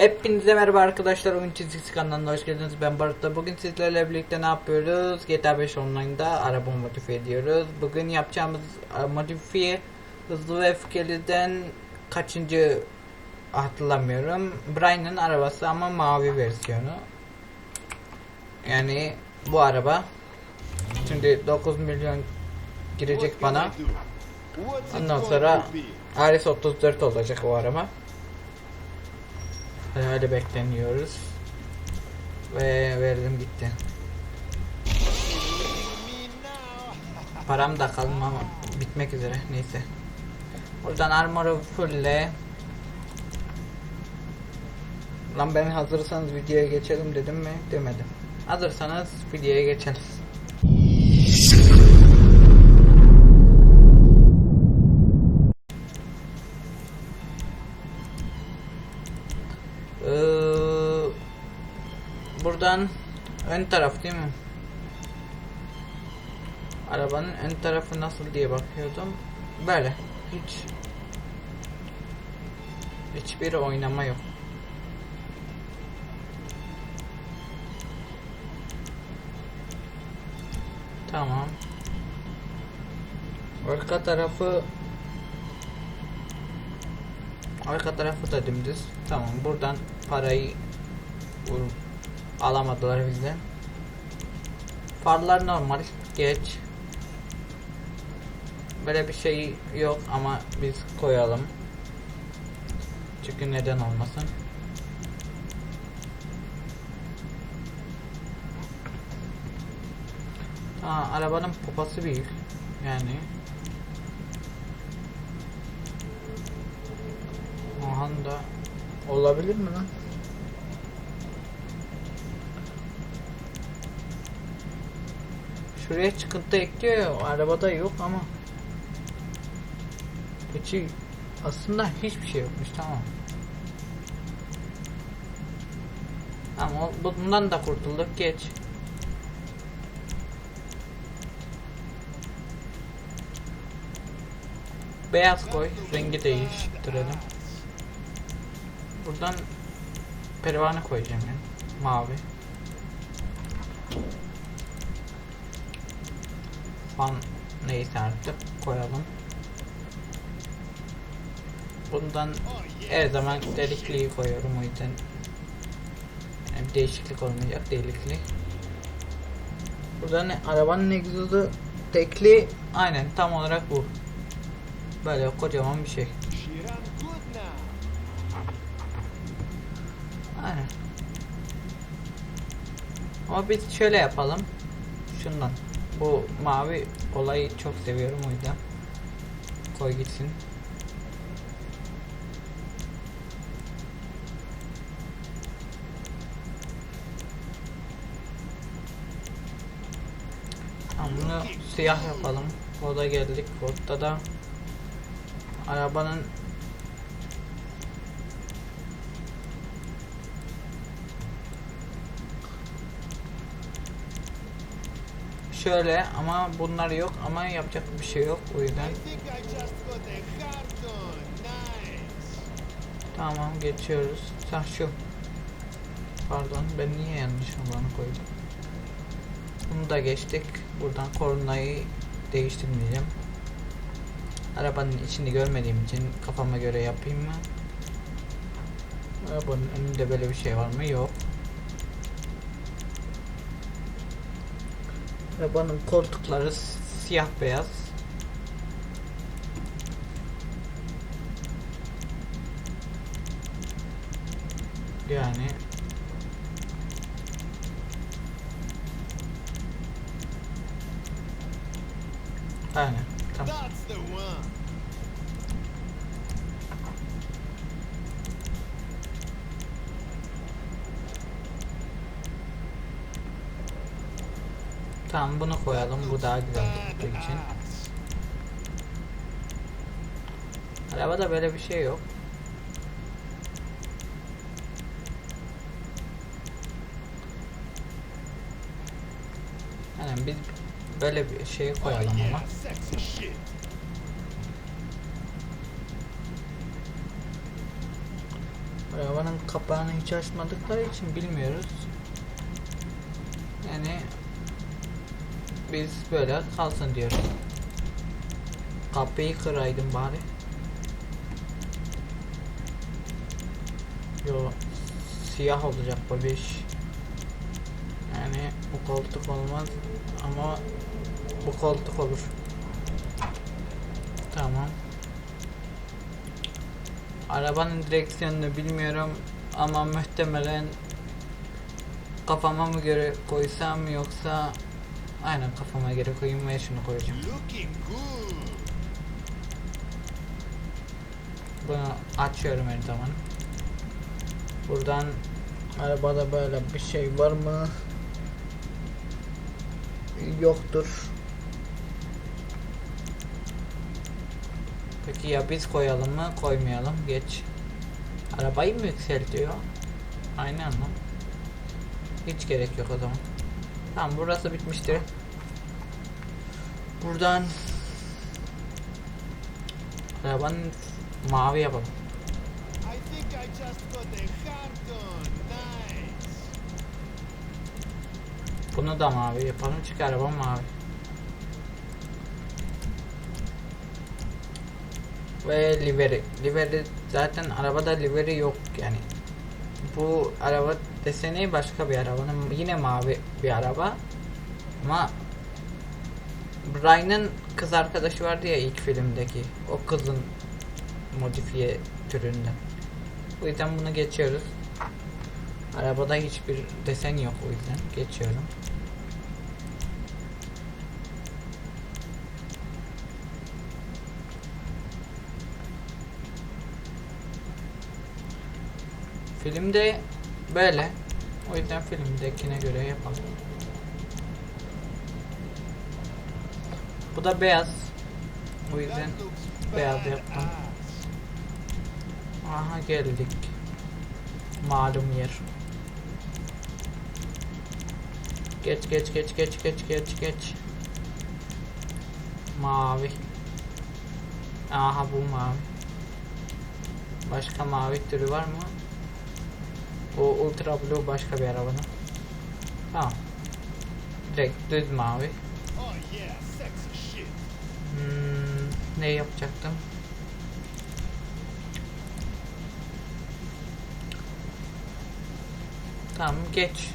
Hepinize merhaba arkadaşlar. Oyun çizgisi kanalına hoş geldiniz. Ben Barut'ta. Bugün sizlerle birlikte ne yapıyoruz? GTA 5 Online'da araba modifiye ediyoruz. Bugün yapacağımız e, modifiye hızlı ve öfkeliden kaçıncı hatırlamıyorum. Brian'ın arabası ama mavi versiyonu. Yani bu araba. Şimdi 9 milyon girecek bana. Ondan sonra RS 34 olacak o araba. Herhalde bekleniyoruz. Ve verdim gitti. Param da kalma bitmek üzere neyse. Buradan armoru fullle. Lan ben hazırsanız videoya geçelim dedim mi? Demedim. Hazırsanız videoya geçeriz. Ee, buradan ön taraf değil mi? Arabanın ön tarafı nasıl diye bakıyordum. Böyle. Hiç hiçbir oynama yok. Tamam. Arka tarafı Arka tarafı da dümdüz. Tamam buradan parayı alamadılar bizden. Farlar normal. Geç. Böyle bir şey yok ama biz koyalım. Çünkü neden olmasın. Aa, arabanın popası büyük. Yani Honda olabilir mi lan? Şuraya çıkıntı ekliyor ya arabada yok ama Peki aslında hiçbir şey yokmuş tamam. Ama bundan da kurtulduk geç. Beyaz koy rengi değiştirelim. Buradan pervane koyacağım yani. Mavi. Fan neyse artık koyalım. Bundan her zaman delikliği koyuyorum o yüzden yani bir değişiklik olmayacak delikli. Buradan arabanın egzozu tekli aynen tam olarak bu. Böyle kocaman bir şey. Aynen. Ama biz şöyle yapalım. Şundan. Bu mavi olayı çok seviyorum o yüzden. Koy gitsin. Tamam bunu siyah yapalım. Ford'a geldik. Ford'da da arabanın şöyle ama bunlar yok ama yapacak bir şey yok o yüzden. Tamam geçiyoruz. Sen şu. Pardon ben niye yanlış olanı koydum? Bunu da geçtik. Buradan kornayı değiştirmeyeceğim. Arabanın içini görmediğim için kafama göre yapayım mı? Arabanın önünde böyle bir şey var mı? Yok Arabanın koltukları siyah beyaz. Yani Tamam bunu koyalım. Bu daha güzel durduğu için. Arabada böyle bir şey yok. Yani biz böyle bir şey koyalım ama. Arabanın kapağını hiç açmadıkları için bilmiyoruz. Yani biz böyle kalsın diyoruz. Kapıyı kıraydım bari. Yo siyah olacak bu bir iş. Yani bu koltuk olmaz ama bu koltuk olur. Tamam. Arabanın direksiyonunu bilmiyorum ama muhtemelen kafama mı göre koysam yoksa aynen kafama göre koyayım ve şunu koyacağım. Bunu açıyorum her zaman. Buradan arabada böyle bir şey var mı? Yoktur. Peki ya biz koyalım mı? Koymayalım. Geç. Arabayı mı yükseltiyor? Aynen lan. Hiç gerek yok o zaman. Tamam burası bitmiştir. Buradan arabanın mavi yapalım. I think I just got a hard on. Nice. Bunu da mavi yapalım çünkü araba mavi. Ve liveri. Liveri zaten arabada liveri yok yani. Bu araba deseni başka bir arabanın yine mavi bir araba. Ama Ryan'ın kız arkadaşı vardı ya ilk filmdeki. O kızın modifiye türünden. O yüzden bunu geçiyoruz. Arabada hiçbir desen yok o yüzden geçiyorum. Filmde böyle. O yüzden filmdekine göre yapalım. Bu da beyaz. O yüzden beyaz yaptım. Aha geldik. Malum yer. Geç geç geç geç geç geç geç. Mavi. Aha bu mavi. Başka mavi türü var mı? O ultra blue başka bir arabanın. Tamam. Direkt düz mavi. Hmm, ne yapacaktım? Tamam geç.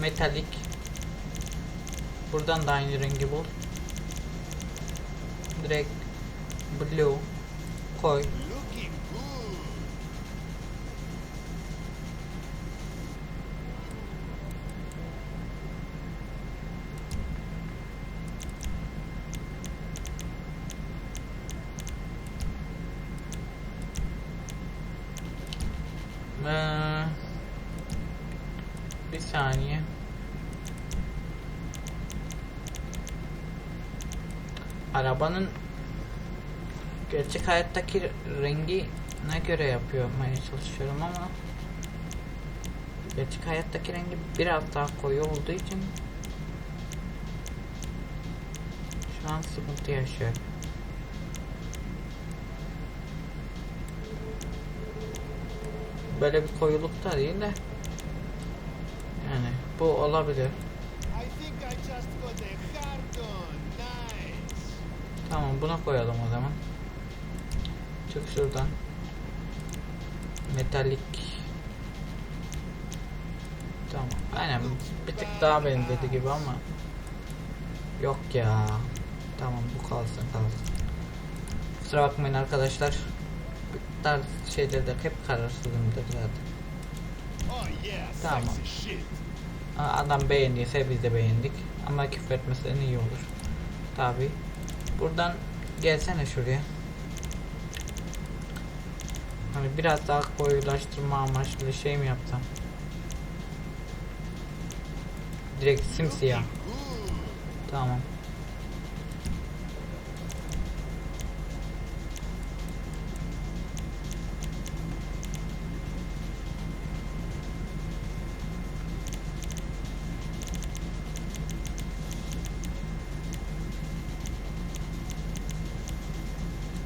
Metalik. Buradan da aynı rengi bul. Direkt blue koy. Looking good. Ee, bir saniye. Arabanın gerçek hayattaki rengi ne göre yapmaya çalışıyorum ama gerçek hayattaki rengi biraz daha koyu olduğu için şu an sıkıntı yaşıyorum. Böyle bir koyuluk da değil de yani bu olabilir. Tamam buna koyalım o zaman. Çık şuradan. Metalik. Tamam. Aynen bir tık daha benzedi gibi ama yok ya. Tamam bu kalsın kalsın. Kusura bakmayın arkadaşlar. Bu tarz şeylerde hep kararsızımdır zaten. Tamam. Adam beğendiyse biz de beğendik. Ama küfretmesen iyi olur. Tabi. Buradan gelsene şuraya. Hani biraz daha koyulaştırma amaçlı şey mi yapsam? Direkt simsiyah. Tamam.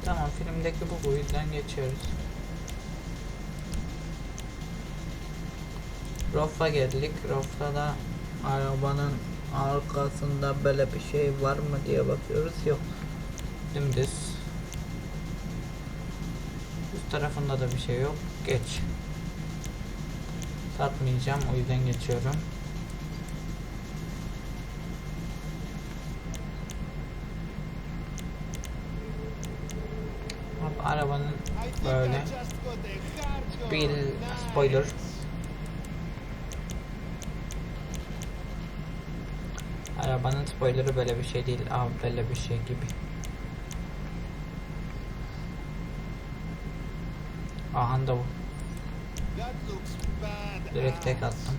Tamam filmdeki bu boyuttan geçiyoruz. Rafa geldik. Rafa'da arabanın arkasında böyle bir şey var mı diye bakıyoruz. Yok. Dümdüz. Üst tarafında da bir şey yok. Geç. Satmayacağım o yüzden geçiyorum. Arabanın böyle bir spoiler. Arabanın spoilerı böyle bir şey değil. Abi böyle bir şey gibi. Aha da bu. Direkt tek attım.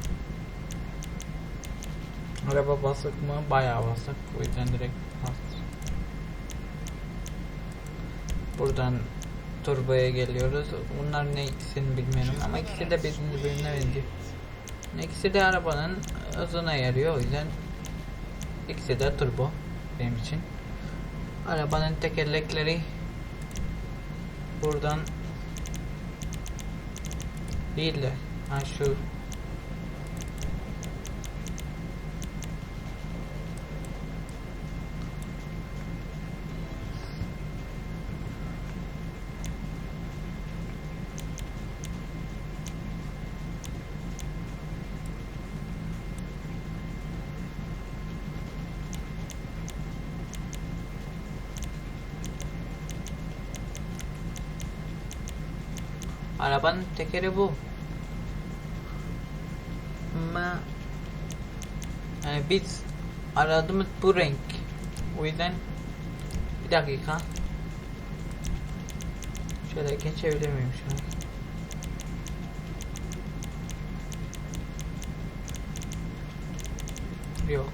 Araba basık mı? Bayağı basık. O yüzden direkt bas. Buradan turboya geliyoruz. Bunlar ne ikisini bilmiyorum ama ikisi de birbirine benziyor. İkisi de arabanın hızına yarıyor o yüzden ikisi de turbo benim için. Arabanın tekerlekleri buradan değil de ha şu Arabanın tekeri bu. Ama yani biz aradığımız bu renk. O yüzden bir dakika. Şöyle geçebilir miyim şu an? Yok.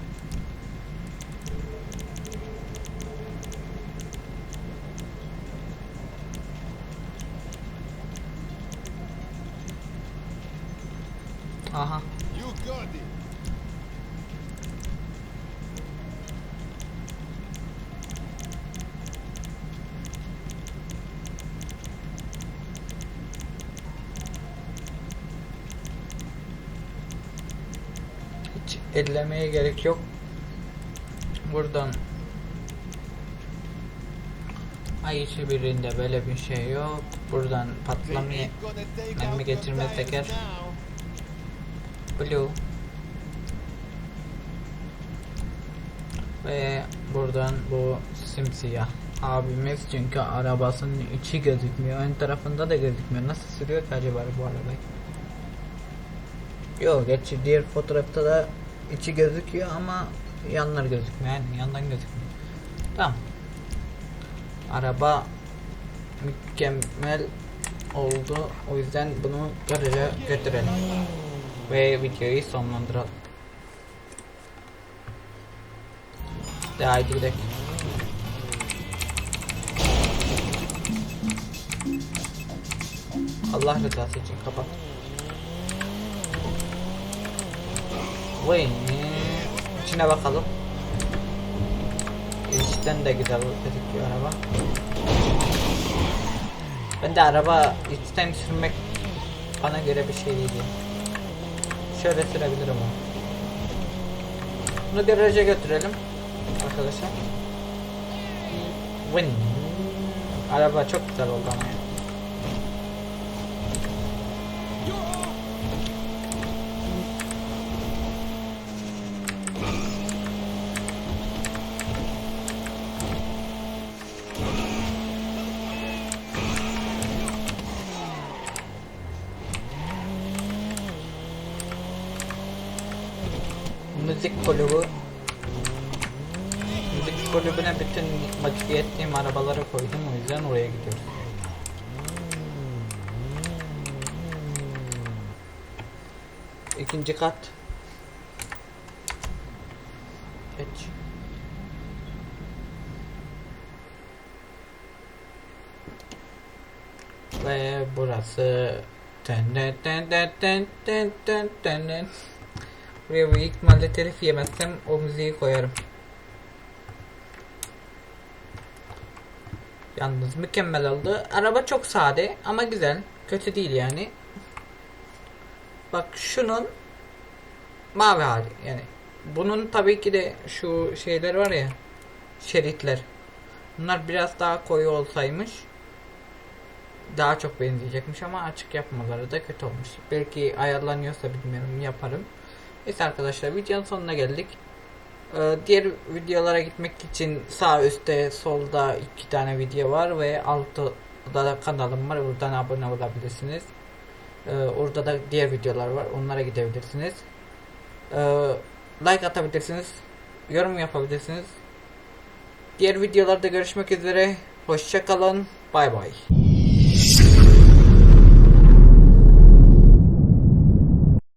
Aha. You got it. Hiç ellemeye gerek yok. Buradan Ay içi birinde böyle bir şey yok. Buradan take mermi tires teker. Blue. Ve buradan bu simsiyah abimiz çünkü arabasının içi gözükmüyor. Ön tarafında da gözükmüyor. Nasıl sürüyor ki acaba bu arabayı? Yok gerçi diğer fotoğrafta da içi gözüküyor ama yanlar gözükmüyor. Yani yandan gözükmüyor. Tamam. Araba mükemmel oldu. O yüzden bunu garaja götürelim. Ve videoyu sonlandıralım. De haydi gidelim. Allah rızası için kapat. Vay içine bakalım. İçten de güzel gözüküyor araba. Ben de araba içten sürmek bana göre bir şey değil. Şöyle sürebilirim onu. Bunu garaja götürelim arkadaşlar. Win. Araba çok güzel oldu ama. Müzik kulübü Müzik kulübüne bütün modifiye ettiğim arabaları koydum o yüzden oraya gidiyoruz. İkinci kat. Geç. Ve burası ten ten ten ten ten ten ten ten. Buraya büyük ihtimalle telif yemezsem o müziği koyarım. Yalnız mükemmel oldu. Araba çok sade ama güzel. Kötü değil yani. Bak şunun mavi hali yani. Bunun tabii ki de şu şeyler var ya şeritler. Bunlar biraz daha koyu olsaymış daha çok benzeyecekmiş ama açık yapmaları da kötü olmuş. Belki ayarlanıyorsa bilmiyorum yaparım. Neyse arkadaşlar videonun sonuna geldik. Ee, diğer videolara gitmek için sağ üstte solda iki tane video var ve altta da kanalım var. Oradan abone olabilirsiniz. Ee, orada da diğer videolar var. Onlara gidebilirsiniz. Ee, like atabilirsiniz. Yorum yapabilirsiniz. Diğer videolarda görüşmek üzere. Hoşçakalın. Bay bay.